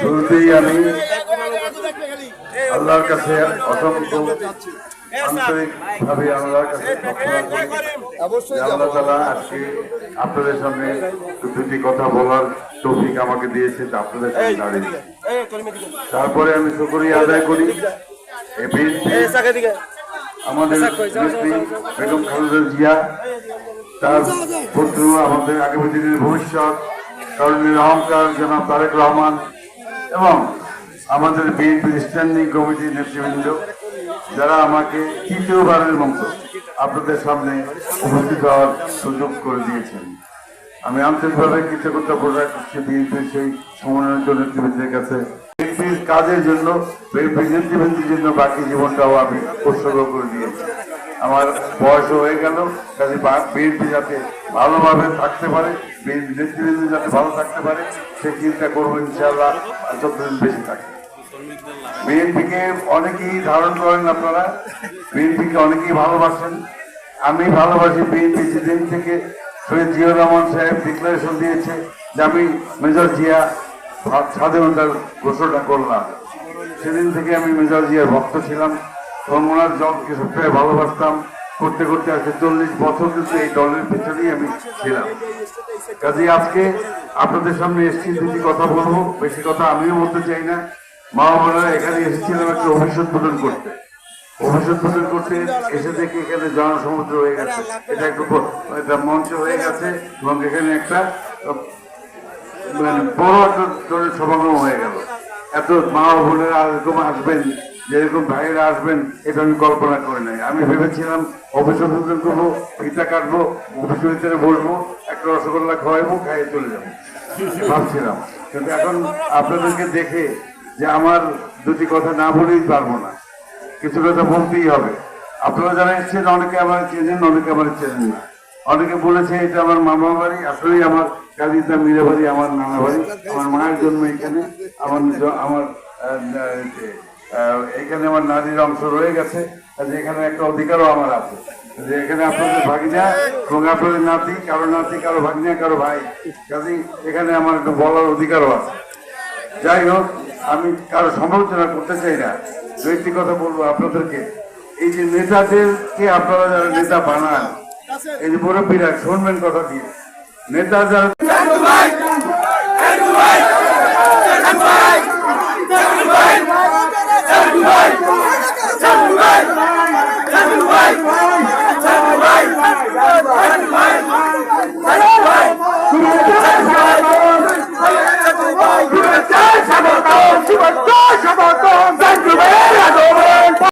শুরুতেই আমি আল্লাহর কাছে অসংখ্য আন্তরিকভাবে আল্লাহর কাছে আল্লাহ তালা আজকে আপনাদের সামনে দুটি কথা বলার তৌফিক আমাকে দিয়েছে আপনাদের সামনে দাঁড়িয়ে তারপরে আমি শুকরিয়া আদায় করি। আমাদের বেগম খালেদা জিয়া, তার পুত্র আমাদের আগামী দিনের ভবিষ্যৎ করণীয় অহংকার জনাব তারেক রহমান এবং আমাদের বিএনপি স্ট্যান্ডিং কমিটির নেতৃবৃন্দ যারা আমাকে তৃতীয়বারের মতো আপনাদের সামনে উপস্থিত হওয়ার সুযোগ করে দিয়েছেন। আমি আন্তরিকভাবে কৃতজ্ঞতা প্রকাশ করছি বিএনপির সেই সমন্বয় নেতৃবৃন্দের কাছে। বিএনপির কাজের জন্য, বিএনপির নেতৃবৃন্দের জন্য বাকি জীবনটাও আমি উৎসর্গ করে দিয়েছি। আমার বয়স হয়ে গেল, কাজে বিএনপি যাতে ভালোভাবে থাকতে পারে, বিএনপি নেতৃবৃন্দ যাতে ভালো থাকতে পারে, সে চিন্তা করব ইনশাআল্লাহ, আর যতদিন বেশি থাকে বিএনপিকে অনেকেই ধারণ করেন আপনারা, বিএনপিকে অনেকেই ভালোবাসেন। আমি ভালোবাসি বিএনপি যেদিন থেকে শহীদ জিয়া রহমান সাহেব ডিক্লারেশন দিয়েছে যে আমি মেজর জিয়া স্বাধীনতার ঘোষণা করলাম। সেদিন থেকে আমি মেজর জিয়ার ভক্ত ছিলাম। এবং ওনার জলকে সবচেয়ে ভালোবাসতাম। করতে করতে আজকে চল্লিশ বছর কিন্তু এই দলের পেছনেই আমি ছিলাম। কাজে আজকে আপনাদের সামনে এসেছি, দুটি কথা বলব। বেশি কথা আমিও বলতে চাই না। মা বাবারা এখানে এসেছিলাম একটা অভিষেক প্রদান করতে। অভিষেক প্রদান করতে এসে দেখে এখানে জনসমুদ্র হয়ে গেছে। এটা একটু এটা মঞ্চ হয়ে গেছে এবং এখানে একটা মানে বড় একটা সমাগম হয়ে গেল। এত মা বোনেরা এরকম আসবেন যেরকম ভাইয়েরা আসবেন, এটা আমি কল্পনা করে নাই। আমি ভেবেছিলাম অভিযোজন করব ফিতা কাটবো, অফিসের ভিতরে বসবো, একটা রসগোল্লা খাওয়াইবো খাইয়ে চলে যাব। ভাবছিলাম। কিন্তু এখন আপনাদেরকে দেখে যে আমার দুটি কথা না বলেই পারব না। কিছু কথা বলতেই হবে। আপনারা যারা এসেছেন, অনেকে আমার চেনেন, অনেকে আমার চেনেন না। অনেকে বলেছে, এটা আমার মামা বাড়ি, আসলেই আমার কালিতা মিরা বাড়ি, আমার নানা বাড়ি, আমার মায়ের জন্ম এখানে, আমার আমার এখানে আমার নারীর অংশ রয়ে গেছে, আর এখানে একটা অধিকারও আমার আছে। যে এখানে আপনাদের ভাগিনা এবং আপনাদের নাতি, কারও নাতি, কারও ভাগিনা, কারও ভাই। কাজে এখানে আমার একটু বলার অধিকারও আছে। যাই হোক, আমি কারও সমালোচনা করতে চাই না। দুইটি কথা বলব আপনাদেরকে। এই যে নেতাদেরকে আপনারা যারা নেতা বানান, এই যে মুরব্বীরা, শুনবেন কথা দিয়ে। নেতা যারা